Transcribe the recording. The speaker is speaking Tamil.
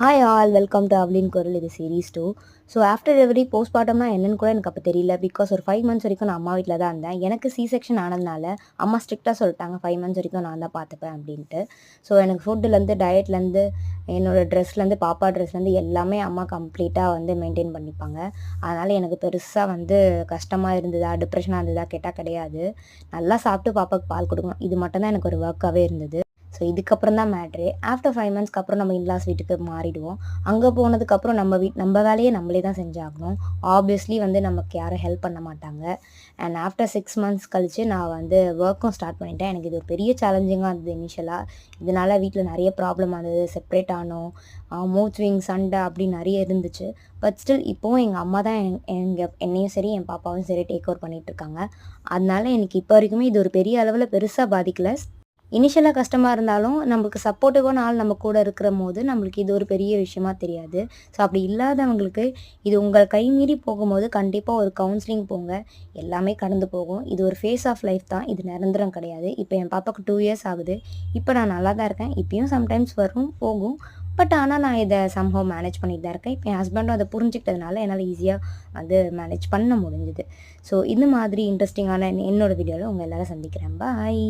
ஹாய் ஆல் வெல்கம் டு அவளின் குரல் இது series two so after delivery போஸ்ட்மார்ட்டம்னா என்னன்னு கூட எனக்கு அப்போ தெரியல. பிகாஸ் ஒரு ஃபைவ் மந்த்ஸ் வரைக்கும் நான் அம்மா வீட்டில் தான் இருந்தேன். எனக்கு சி செக்ஷன் ஆனதுனால அம்மா ஸ்ட்ரிக்டாக சொல்லிட்டாங்க ஃபைவ் மந்த்ஸ் வரைக்கும் நான் தான் பார்த்துப்பேன் அப்படின்ட்டு. ஸோ எனக்கு ஃபுட்டுலேருந்து டயட்லேருந்து என்னோடய ட்ரெஸ்லேருந்து பாப்பா ட்ரெஸ்லேருந்து எல்லாமே அம்மா கம்ப்ளீட்டாக வந்து மெயின்டைன் பண்ணிப்பாங்க. அதனால் எனக்கு பெருசாக வந்து கஷ்டமாக இருந்ததா டிப்ரெஷனாக இருந்ததா கேட்டால் கிடையாது. நல்லா சாப்பிட்டு பாப்பாவுக்கு பால் கொடுக்கணும். இது மட்டும்தான் எனக்கு ஒரு ஒர்க்காகவே இருந்தது. ஸோ இதுக்கப்புறம் தான் மேட்ரு ஆஃப்டர் ஃபைவ் மந்த்ஸ்க்கு அப்புறம் நம்ம இன்லாஸ் வீட்டுக்கு மாறிடுவோம். அங்கே போனதுக்கப்புறம் நம்ம வீட் நம்ம வேலையை நம்மளே தான் செஞ்சாகணும். ஆப்வியஸ்லி வந்து நமக்கு யாரும் ஹெல்ப் பண்ண மாட்டாங்க. அண்ட் ஆஃப்டர் சிக்ஸ் மந்த்ஸ் கழித்து நான் வந்து ஒர்க்கும் ஸ்டார்ட் பண்ணிட்டேன். எனக்கு இது ஒரு பெரிய சேலஞ்சிங்காக இருந்தது இனிஷியலாக இதனால் வீட்டில் நிறைய ப்ராப்ளம் ஆனது செப்ரேட் ஆனோம். மூத்விங் சண்டை அப்படி நிறைய இருந்துச்சு. பட் ஸ்டில் இப்போவும் எங்கள் அம்மா தான் எங் எங்கள் என்னையும் சரி என் பாப்பாவும் சரி டேக் ஓவர் பண்ணிகிட்ருக்காங்க அதனால எனக்கு இப்போ வரைக்குமே இது ஒரு பெரிய அளவில் பெருசாக பாதிக்கல. இனிஷியலாக கஷ்டமாக இருந்தாலும் நம்மளுக்கு சப்போர்ட்டிவான ஆள் நம்ம கூட இருக்கிற போது நம்மளுக்கு இது ஒரு பெரிய விஷயமா தெரியாது. ஸோ அப்படி இல்லாதவங்களுக்கு இது உங்கள் கை மீறி போகும்போது கண்டிப்பாக ஒரு கவுன்சிலிங் போங்க. எல்லாமே கடந்து போகும். இது ஒரு ஃபேஸ் ஆஃப் லைஃப் தான். இது நிரந்தரம் கிடையாது. இப்போ என் பாப்பாவுக்கு டூ இயர்ஸ் ஆகுது. இப்போ நான் நல்லா தான் இருக்கேன். இப்பயும் சம்டைம்ஸ் வரும் போகும். பட் ஆனால் நான் இதை சம்ஹவ் மேனேஜ் பண்ணிட்டு தான் இருக்கேன். இப்போ என் ஹஸ்பண்டும் அதை புரிஞ்சுக்கிட்டதுனால என்னால் ஈஸியாக வந்து மேனேஜ் பண்ண முடிஞ்சுது. ஸோ இந்த மாதிரி இன்ட்ரெஸ்டிங்கான என்னோட வீடியோவில் உங்கள் எல்லோரும் சந்திக்கிறேன். பாய்